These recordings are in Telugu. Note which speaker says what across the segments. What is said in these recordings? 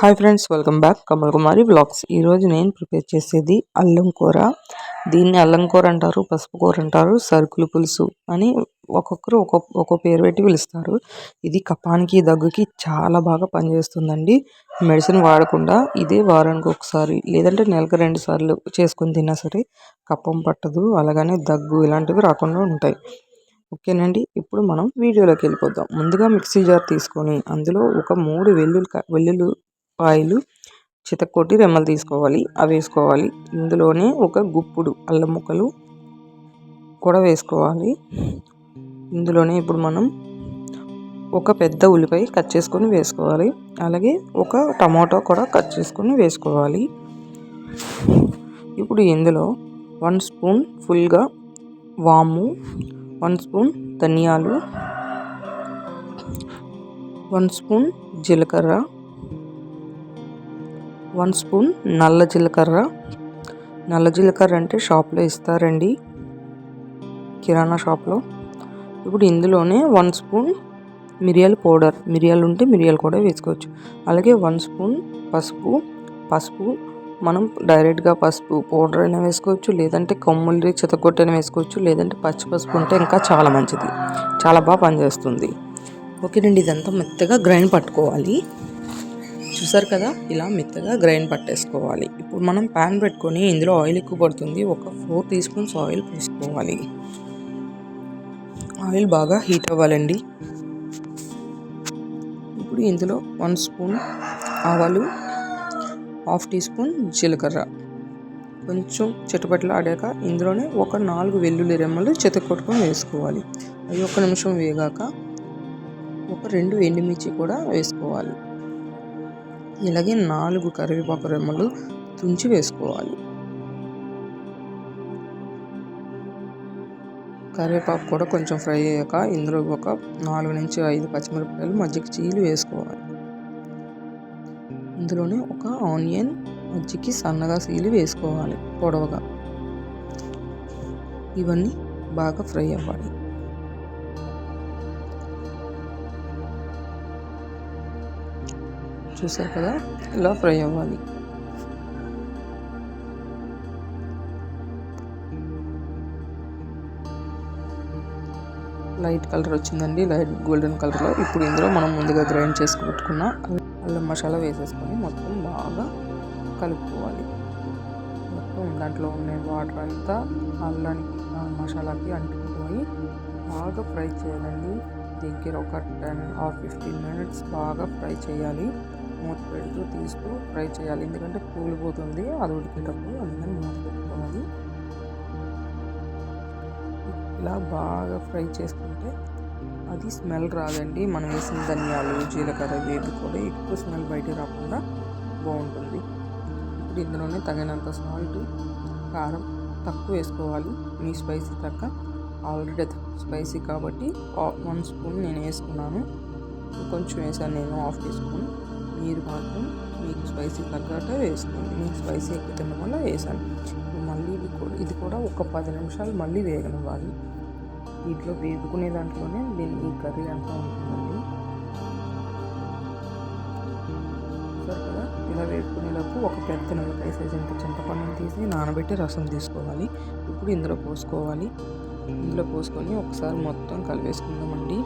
Speaker 1: Hi friends welcome back Kamal Kumari vlogs ఈరోజు నేను ప్రిపేర్ చేసేది అల్లం కూర. దీన్ని అల్లం కూర అంటారు పసుపు కూర అంటారు సరుకులు పులుసు అని ఒక్కొక్కరు ఒక్కొక్క ఒక్కో పేరు పెట్టి పిలుస్తారు. ఇది కపానికి దగ్గుకి చాలా బాగా పనిచేస్తుందండి. మెడిసిన్ వాడకుండా ఇదే వారానికి ఒకసారి లేదంటే నెలకు రెండు సార్లు చేసుకుని తిన్నా సరే కప్పం పట్టదు అలాగనే దగ్గు ఇలాంటివి రాకుండా ఉంటాయి. ఓకేనండి ఇప్పుడు మనం వీడియోలోకి వెళ్ళిపోదాం. ముందుగా మిక్సీ జార్ తీసుకొని అందులో ఒక మూడు వెల్లుల్లి వెల్లుల్లి ఆయిల్ చితక్కొట్టి రెమ్మలు తీసుకోవాలి. అవి వేసుకోవాలి. ఇందులోనే ఒక గుప్పుడు అల్లం ముక్కలు కూడా వేసుకోవాలి. ఇందులోనే ఇప్పుడు మనం ఒక పెద్ద ఉల్లిపాయ కట్ చేసుకొని వేసుకోవాలి. అలాగే ఒక టమాటో కూడా కట్ చేసుకొని వేసుకోవాలి. ఇప్పుడు ఇందులో వన్ స్పూన్ ఫుల్గా వాము వన్ స్పూన్ ధనియాలు వన్ స్పూన్ జీలకర్ర వన్ స్పూన్ నల్ల జీలకర్ర. నల్ల జీలకర్ర అంటే షాప్లో ఇస్తారండి కిరాణా షాప్లో. ఇప్పుడు ఇందులోనే వన్ స్పూన్ మిరియాల పౌడర్. మిరియాలు ఉంటే మిరియాలు కూడా వేసుకోవచ్చు. అలాగే వన్ స్పూన్ పసుపు. పసుపు మనం డైరెక్ట్గా పసుపు పౌడర్ అయినా వేసుకోవచ్చు లేదంటే కొమ్ములు చితగొట్టైనా వేసుకోవచ్చు లేదంటే పచ్చి పసుపు ఉంటే ఇంకా చాలా మంచిది. చాలా బాగా పనిచేస్తుంది. ఓకేనండి ఇదంతా మెత్తగా గ్రైండ్ పట్టుకోవాలి. చూసారు కదా? ఇలా మెత్తగా గ్రైండ్ పట్టేసుకోవాలి. ఇప్పుడు మనం ప్యాన్ పెట్టుకొని ఇందులో ఆయిల్ ఎక్కువ పడుతుంది. ఒక ఫోర్ టీ స్పూన్స్ ఆయిల్ పోసుకోవాలి. ఆయిల్ బాగా హీట్ అవ్వాలండి. ఇప్పుడు ఇందులో వన్ స్పూన్ ఆవాలు హాఫ్ టీ స్పూన్ జీలకర్ర. కొంచెం చెట్టుపట్లు ఆడాక ఇందులోనే ఒక నాలుగు వెల్లుల్లి రెమ్మలు కొట్టుకొని వేసుకోవాలి. అవి ఒక నిమిషం వేగాక ఒక రెండు ఎండుమిర్చి కూడా వేసుకోవాలి. ఇలాగే నాలుగు కరివేపాకు రెమ్మలు తుంచి వేసుకోవాలి. కరివేపాకు కూడా కొంచెం ఫ్రై అయ్యాక ఇందులో ఒక నాలుగు నుంచి ఐదు పచ్చిమిరపకాయలు మజ్జిగ చీలు వేసుకోవాలి. ఇందులోనే ఒక ఆనియన్ మజ్జికి సన్నగా సీలు వేసుకోవాలి పొడవగా. ఇవన్నీ బాగా ఫ్రై అవ్వాలి. చూసారు కదా? ఇలా ఫ్రై అవ్వాలి? లైట్ కలర్ వచ్చిందండి. లైట్ గోల్డెన్ కలర్లో. ఇప్పుడు ఇందులో మనం ముందుగా గ్రైండ్ చేసి పెట్టుకున్న అల్లం మసాలా వేసేసుకొని మొత్తం బాగా కలుపుకోవాలి. మొత్తం దాంట్లో ఉన్న వాటర్ అంతా అల్లానికి మసాలాకి అంటుకుపోయి బాగా ఫ్రై చేయాలండి. దగ్గర ఒక టెన్ ఆర్ ఫిఫ్టీన్ మినిట్స్ బాగా ఫ్రై చేయాలి. మూత పెడుతూ తీస్తూ ఫ్రై చేయాలి. ఎందుకంటే కూలిపోతుంది అది ఉడికేటప్పుడు అందుకని మూత పెట్టుకోవాలి ఇలా బాగా ఫ్రై చేసుకుంటే అది స్మెల్ రాదండి. మనం వేసిన ధనియాలు జీలకర్ర వేది కూడా ఎక్కువ స్మెల్ బయటికి రాకుండా బాగుంటుంది. ఇప్పుడు ఇందులోనే తగినంత సాల్ట్ కారం తక్కువ వేసుకోవాలి. మీ స్పైసీ తగ్గ. ఆల్రెడీ స్పైసీ కాబట్టి వన్ స్పూన్ నేను వేసుకున్నాను. కొంచెం వేసాను నేను హాఫ్ టీ స్పూన్. మీరు మాత్రం మీకు స్పైసీ తగ్గట్టే వేసుకోండి. మీకు స్పైసీ ఎక్కువ తినడం వల్ల వేసాను మళ్ళీ ఇది కూడా ఇది కూడా ఒక పది నిమిషాలు మళ్ళీ వేగనివ్వాలి. వీటిలో వేపుకునే దాంట్లోనే దీని ఈ కర్రీ అంతా ఉంటుందండి. కదా? ఇలా వేపుకునేలోపు ఒక పెద్ద నిమ్మకాయ సైజ్ అంత చింతపండుని తీసి నానబెట్టి రసం తీసుకోవాలి. ఇప్పుడు ఇందులో పోసుకోవాలి. ఇందులో పోసుకొని ఒకసారి మొత్తం కలిపేసుకుందామండి.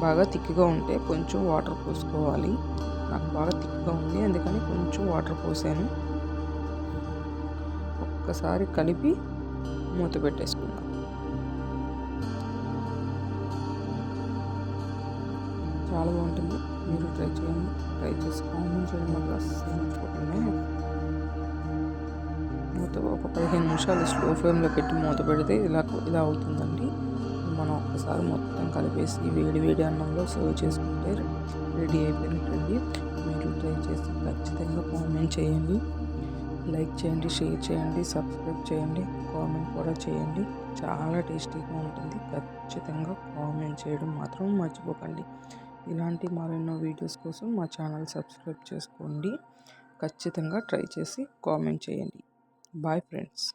Speaker 1: బాగా తిక్కిగా ఉంటే కొంచెం వాటర్ పోసుకోవాలి. నాకు బాగా థిక్గా ఉంది. అందుకని కొంచెం వాటర్ పోసాను. ఒక్కసారి కలిపి మూత పెట్టేసుకుందాం. చాలా బాగుంటుంది. మీరు ట్రై చేయండి. ట్రై చేసి కామెంట్ చేయండి. మాకు అసలు మూత ఒక పదిహేను నిమిషాలు స్లో ఫ్లేమ్లో పెట్టి మూత పెడితే ఇలా ఇలా అవుతుందండి. మనం ఒక్కసారి మొత్తం కలిపేసి వేడి వేడి అన్నంలో సర్వ్ చేసుకుంటే రెడీ అయిపోయినట్టండి మీరు ట్రై చేసి ఖచ్చితంగా కామెంట్ చేయండి. లైక్ చేయండి షేర్ చేయండి సబ్స్క్రైబ్ చేయండి కామెంట్ కూడా చేయండి. చాలా టేస్టీగా ఉంటుంది. ఖచ్చితంగా కామెంట్ చేయడం మాత్రం మర్చిపోకండి. ఇలాంటి మరెన్నో వీడియోస్ కోసం మా ఛానల్ సబ్స్క్రైబ్ చేసుకోండి. ఖచ్చితంగా ట్రై చేసి కామెంట్ చేయండి. Bye friends